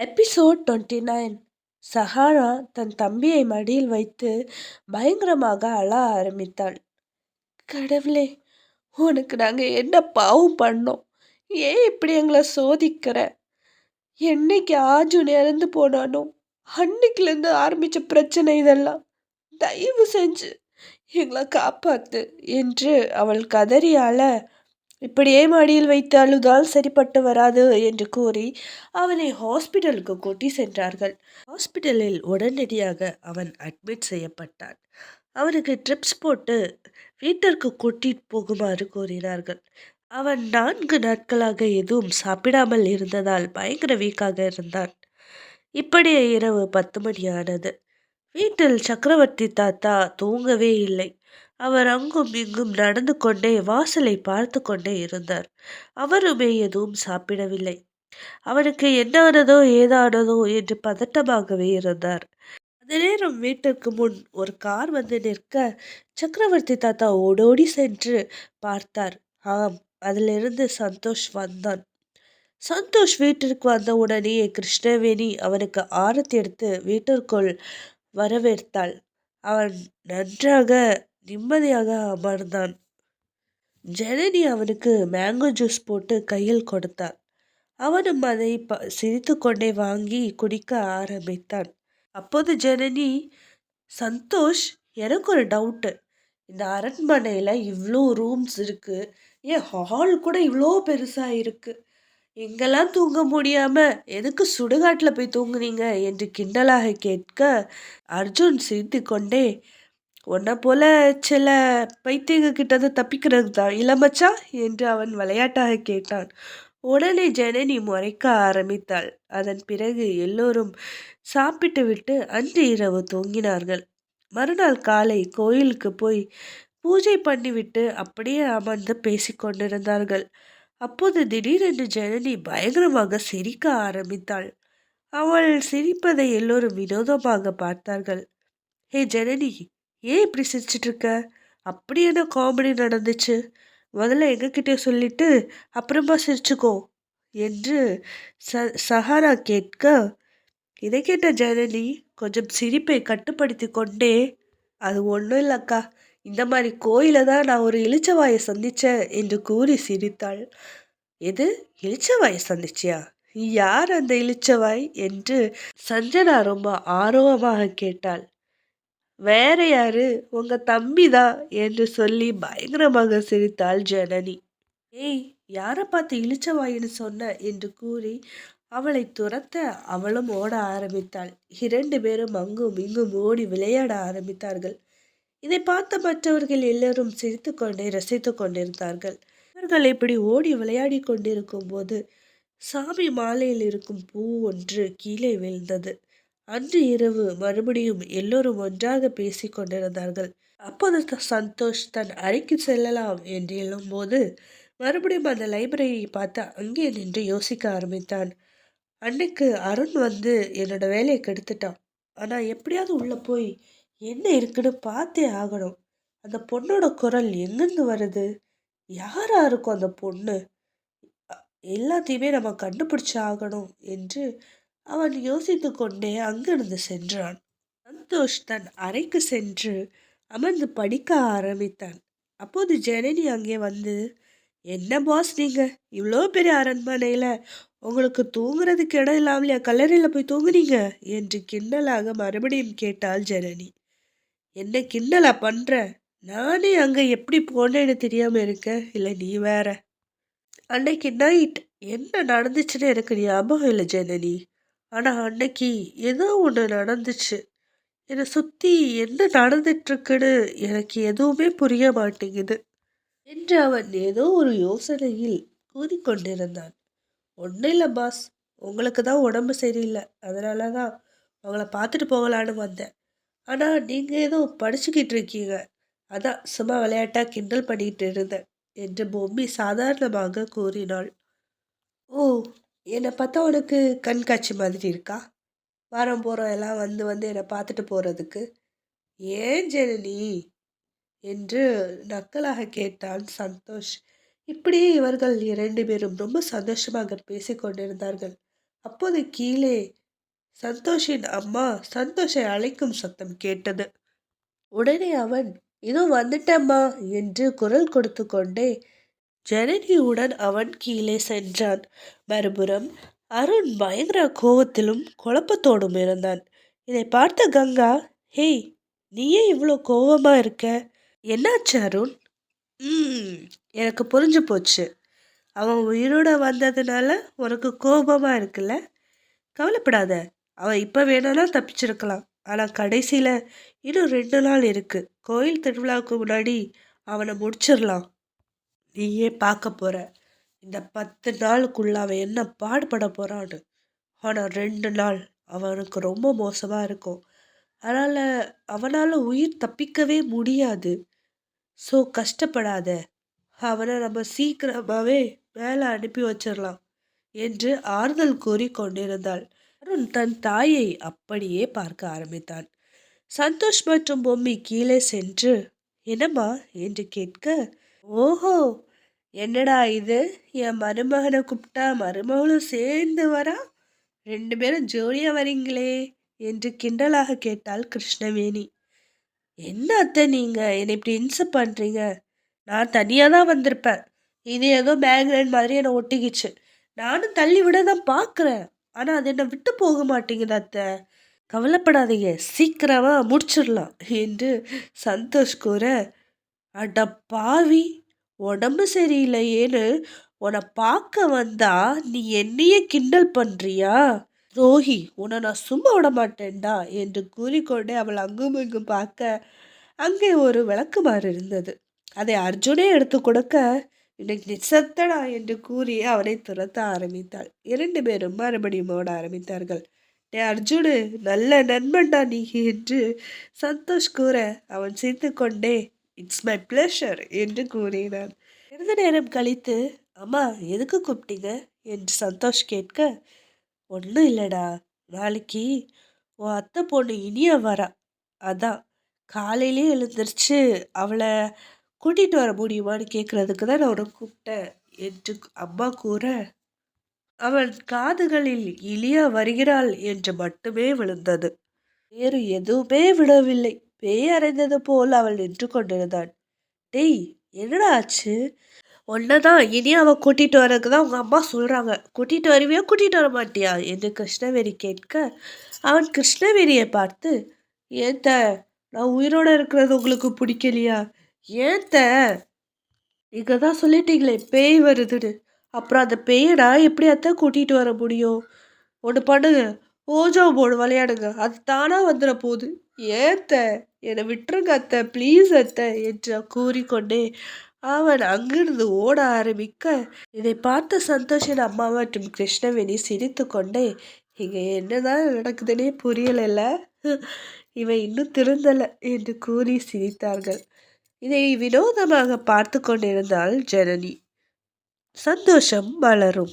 Episode twenty nine Sahara தன் தம்பியை மடியில் வைத்து பயங்கரமாக அழ ஆரம்பித்தாள். கடவுளே உனக்கு நாங்கள் என்ன பாவம் பண்ணோம்? ஏன் இப்படி எங்களை சோதிக்கிற? என்னைக்கு ஆஜுன் இறந்து போனானோ அன்னைக்குலேருந்து ஆரம்பித்த பிரச்சனை இதெல்லாம். தயவு செஞ்சு எங்களை காப்பாத்து என்று அவள் கதறியால இப்படியே மடியில் வைத்து அழுதால் சரிப்பட்டு வராது என்று கூறி அவனை ஹாஸ்பிட்டலுக்கு கூட்டி சென்றார்கள். ஹாஸ்பிட்டலில் உடனடியாக அவன் அட்மிட் செய்யப்பட்டான். அவனுக்கு ட்ரிப்ஸ் போட்டு வீட்டிற்கு கூட்டிட்டு போகுமாறு கூறினார்கள். அவன் நான்கு நாட்களாக எதுவும் சாப்பிடாமல் இருந்ததால் பயங்கர வீக்காக இருந்தான். இப்படியே இரவு பத்து மணி ஆனது. வீட்டில் சக்கரவர்த்தி தாத்தா தூங்கவே இல்லை. அவர் அங்கும் இங்கும் நடந்து கொண்டே வாசலை பார்த்து கொண்டே இருந்தார். அவருமே எதுவும் சாப்பிடவில்லை. அவனுக்கு என்னானதோ ஏதானதோ என்று பதட்டமாகவே இருந்தார். அந்த நேரம் வீட்டிற்கு முன் ஒரு கார் வந்து நிற்க சக்கரவர்த்தி தாத்தா ஓடோடி சென்று பார்த்தார். ஆம் அதிலிருந்து சந்தோஷ் வந்தான். சந்தோஷ் வீட்டிற்கு வந்த உடனே கிருஷ்ணவேணி அவனுக்கு ஆரத்தி எடுத்து வீட்டிற்குள் வரவேற்றாள். அவன் நன்றாக நிம்மதியாக அமர்ந்தான். ஜனனி அவனுக்கு மேங்கோ ஜூஸ் போட்டு கையில் கொடுத்தார் அவனும் அதை ப சிரித்து கொண்டே வாங்கி குடிக்க ஆரம்பித்தான். அப்போது ஜனனி சந்தோஷ் எனக்கு ஒரு டவுட்டு இந்த அரண்மனையில் இவ்வளோ ரூம்ஸ் இருக்குது ஏன் ஹால் கூட இவ்வளோ பெருசாக இருக்குது எங்கெல்லாம் தூங்க முடியாமல் எதுக்கு சுடுகாட்டில் போய் தூங்குனீங்க? என்று கிண்டலாக கேட்க அர்ஜுன் சிரித்து கொண்டே உன்னை போல சில பைத்தியங்க கிட்ட தப்பிக்கிறது தான் இளமச்சா என்று அவன் விளையாட்டாக கேட்டான். உடனே ஜனனி முறைக்க ஆரம்பித்தாள். அதன் பிறகு எல்லோரும் சாப்பிட்டு விட்டு அன்று இரவு தூங்கினார்கள். மறுநாள் காலை கோயிலுக்கு போய் பூஜை பண்ணிவிட்டு அப்படியே அமர்ந்து பேசிக்கொண்டிருந்தார்கள் அப்போது திடீரென்று ஜனனி பயங்கரமாக சிரிக்க ஆரம்பித்தாள். அவள் சிரிப்பதை எல்லோரும் வினோதமாக பார்த்தார்கள். ஹே ஜனனி ஏன் இப்படி சிரிச்சிட்ருக்க அப்படி என்ன காமெடி நடந்துச்சு? முதல்ல எங்ககிட்ட சொல்லிட்டு அப்புறமா சிரிச்சுக்கோ என்று ச சஹாரா கேட்க இதை கேட்ட ஜனனி கொஞ்சம் சிரிப்பை கட்டுப்படுத்தி கொண்டே அது ஒன்றும் இல்லைக்கா. இந்த மாதிரி கோயிலை தான் நான் ஒரு இளிச்சவாயை சந்தித்தேன் என்று கூறி சிரித்தாள். எது? இளிச்சவாயை சந்திச்சியா? யார் அந்த இளிச்சவாய்? என்று சஞ்சனா ரொம்ப ஆர்வமாக கேட்டாள். வேற யாரு? உங்க தம்பி தான் என்று சொல்லி பயங்கரமாக சிரித்தாள் ஜனனி. ஏய் யாரை பார்த்து இழிச்சவாயின்னு சொன்ன? என்று கூறி அவளை துரத்த அவளும் ஓட ஆரம்பித்தாள். இரண்டு பேரும் அங்கும் இங்கும் ஓடி விளையாட ஆரம்பித்தார்கள். இதை பார்த்த மற்றவர்கள் எல்லோரும் சிரித்து கொண்டே ரசித்து கொண்டிருந்தார்கள். இவர்கள் இப்படி ஓடி விளையாடி கொண்டிருக்கும் போது சாமி மாலையில் இருக்கும் பூ ஒன்று கீழே விழுந்தது. அன்று இரவு மறுபடியும் எல்லோரும் ஒன்றாக பேசி கொண்டிருந்தார்கள். அப்போது சந்தோஷ் தன் அறைக்கு செல்லலாம் என்று எழும்போது மறுபடியும் அந்த லைப்ரரியை பார்த்து அங்கே நின்று யோசிக்க ஆரம்பித்தான். அன்னைக்கு அருண் வந்து என்னோட வேலையை கெடுத்துட்டான். ஆனால் எப்படியாவது உள்ளே போய் என்ன இருக்குன்னு பார்த்தே ஆகணும். அந்த பொண்ணோட குரல் எங்கேருந்து வருது? யாராக இருக்கும் அந்த பொண்ணு? எல்லாத்தையுமே நம்ம கண்டுபிடிச்சி ஆகணும் என்று அவன் யோசித்து கொண்டே அங்கிருந்து சென்றான். சந்தோஷ் தன் அறைக்கு சென்று அமர்ந்து படிக்க ஆரம்பித்தான். அப்போது ஜனனி அங்கே வந்து என்ன பாஸ் நீங்கள் இவ்வளோ பெரிய அரண்மனையில் உங்களுக்கு தூங்குறதுக்கு இடம் இல்லாமலையா? கல்லறையில் போய் தூங்குறீங்க என்று கிண்டலாக மறுபடியும் கேட்டாள் ஜனனி. என்ன கிண்டலா பண்ணுற நானே அங்கே எப்படி போனேன்னு தெரியாமல் இருக்கேன் இல்லை நீ வேற? அன்னைக்கு நைட் என்ன நடந்துச்சுன்னு எனக்கு ஞாபகம் இல்லை ஜனனி. ஆனால் அன்னைக்கு ஏதோ ஒன்று நடந்துச்சு. என்னை சுற்றி என்ன நடந்துட்டுருக்குன்னு எனக்கு எதுவுமே புரிய மாட்டேங்குது என்று அவன் ஏதோ ஒரு யோசனையில் கூறிக்கொண்டிருந்தான். ஒன்றும் இல்லை பாஸ். உங்களுக்கு தான் உடம்பு சரியில்லை. அதனால தான் அவங்கள பார்த்துட்டு போகலான்னு வந்தேன். ஆனால் நீங்கள் ஏதோ படிச்சுக்கிட்டு இருக்கீங்க. அதான் சும்மா விளையாட்டாக கிண்டல் பண்ணிகிட்டு இருந்தேன் என்று பொம்மி சாதாரணமாக கூறினாள். ஓ என்னை பார்த்தா உனக்கு கண்காட்சி மாதிரி இருக்கா? வாரம் போகிறோம் எல்லாம் வந்து வந்து என்னை பார்த்துட்டு போகிறதுக்கு ஏன் ஜெனனி? என்று நக்கலாக கேட்டான் சந்தோஷ். இப்படியே இவர்கள் இரண்டு பேரும் ரொம்ப சந்தோஷமாக பேசிக்கொண்டிருந்தார்கள் அப்போது கீழே சந்தோஷின் அம்மா சந்தோஷை அழைக்கும் சத்தம் கேட்டது. உடனே அவன் இதோ வந்துட்டம்மா என்று குரல் கொடுத்து கொண்டே ஜனனியுடன் அவன் கீழே சென்றான். மறுபுறம் அருண் பயங்கர கோவத்திலும் குழப்பத்தோடும் இருந்தான். இதை பார்த்த கங்கா ஹேய் நீயே இவ்வளோ கோவமாக இருக்க? என்னாச்சு அருண்? ம் எனக்கு புரிஞ்சு போச்சு. அவன் உயிரோட வந்ததுனால உனக்கு கோபமாக இருக்குல்ல? கவலைப்படாத. அவன் இப்போ வேணாலும் தப்பிச்சிருக்கலாம். ஆனால் கடைசியில் இன்னும் ரெண்டு நாள் இருக்குது கோயில் திருவிழாவுக்கு முன்னாடி அவனை முடிச்சிடலாம். நீயே பார்க்க போகிற இந்த பத்து நாளுக்குள்ள அவன் என்ன பாடுபட போகிறான்னு ஆனால் ரெண்டு நாள் அவனுக்கு ரொம்ப மோசமாக இருக்கும். அதனால் அவனால் உயிர் தப்பிக்கவே முடியாது. ஸோ கஷ்டப்படாத. அவனை நம்ம சீக்கிரமாகவே மேலே அனுப்பி வச்சிடலாம் என்று ஆறுதல் கூறி கொண்டிருந்தாள். அருண் தன் தாயை அப்படியே பார்க்க ஆரம்பித்தான். சந்தோஷ் மற்றும் பொம்மி கீழே சென்று என்னம்மா? என்று கேட்க ஓஹோ என்னடா இது? என் மருமகனை கூப்பிட்டா மருமகளும் சேர்ந்து வரா? ரெண்டு பேரும் ஜோடியாக வரீங்களே என்று கிண்டலாக கேட்டாள் கிருஷ்ணவேணி. என்ன அத்தை நீங்கள் என்னை இப்படி இன்சப் பண்ணுறீங்க நான் தனியாக தான் வந்திருப்பேன். இது ஏதோ பேக்ரவுண்ட் மாதிரி என்னை ஒட்டிக்கிச்சு. நானும் தள்ளி விட தான் பார்க்குறேன். ஆனால் அது என்னை விட்டு போக மாட்டேங்குது அத்தை. கவலைப்படாதீங்க சீக்கிரமாக முடிச்சிடலாம் என்று சந்தோஷ் கூற அட பாவி உடம்பு சரியில்லையேன்னு உன்னை பார்க்க வந்தா நீ என்னையே கிண்டல் பண்ணுறியா ரோஹி உன்னை நான் சும்மா விட மாட்டேன்டா என்று கூறிக்கொண்டே அவள் அங்கும் இங்கும் பார்க்க அங்கே ஒரு விளக்குமாறு இருந்தது. அதை அர்ஜுனே எடுத்து கொடுக்க இன்னைக்கு நிசத்தடா என்று கூறி அவனை துரத்த ஆரம்பித்தாள். இரண்டு பேரும் மறுபடியும் ஓட ஆரம்பித்தார்கள். டே அர்ஜுனு நல்ல நண்பன்டா நீ என்று சந்தோஷ் கூற அவன் சிரித்து கொண்டே இட்ஸ் மை ப்ளஷர் என்று கூறினார். சிறிது நேரம் கழித்து அம்மா எதுக்கு கூப்பிட்டீங்க? என்று சந்தோஷ் கேட்க ஒன்றும் இல்லைடா நாளைக்கு உன் அத்தை பொண்ணு இனியா வரா. அதான் காலையிலே எழுந்திரிச்சு அவளை கூட்டிகிட்டு வர முடியுமான்னு கேட்குறதுக்கு தான் நான் உனக்கு கூப்பிட்டேன் என்று அம்மா கூற அவன் காதுகளில் இலியா வருகிறாள் என்று மட்டுமே விழுந்தது. வேறு எதுவுமே விடவில்லை. பேய் அறைந்தது போல் அவள் நின்று கொண்டிருந்தாள். டேய் என்னடா ஆச்சு? ஒன்னதான் இனி அவன் கூட்டிகிட்டு வரக்கு தான் உங்கள் அம்மா சொல்கிறாங்க கூட்டிகிட்டு வருவியா கூட்டிகிட்டு வர மாட்டியா என்று கிருஷ்ணவேணி கேட்க அவன் கிருஷ்ணவேணியை பார்த்து ஏத்த நான் உயிரோடு இருக்கிறது உங்களுக்கு பிடிக்கலையா? ஏத்த? நீங்கள் தான் சொல்லிட்டீங்களே பேய் வருதுன்னு. அப்புறம் அந்த பேயடா எப்படி அத்தை கூட்டிகிட்டு வர முடியும்? ஒன்று பண்ணுங்க. ஓஜோ போர்டு விளையாடுங்க. அது தானாக வந்துட போகுது ஏத்த என்னை விட்டுருங்க அத்தை ப்ளீஸ் அத்தை என்று கூறிக்கொண்டே அவன் அங்கிருந்து ஓட ஆரம்பிக்க இதை பார்த்த சந்தோஷன் அம்மா மற்றும் கிருஷ்ணவேணி சிரித்து கொண்டே இங்கே என்னதான் நடக்குதுன்னே புரியலைல்ல இவன் இன்னும் திருந்தலை என்று கூறி சிரித்தார்கள். இதை வினோதமாக பார்த்து கொண்டிருந்தாள் ஜனனி. சந்தோஷம் வளரும்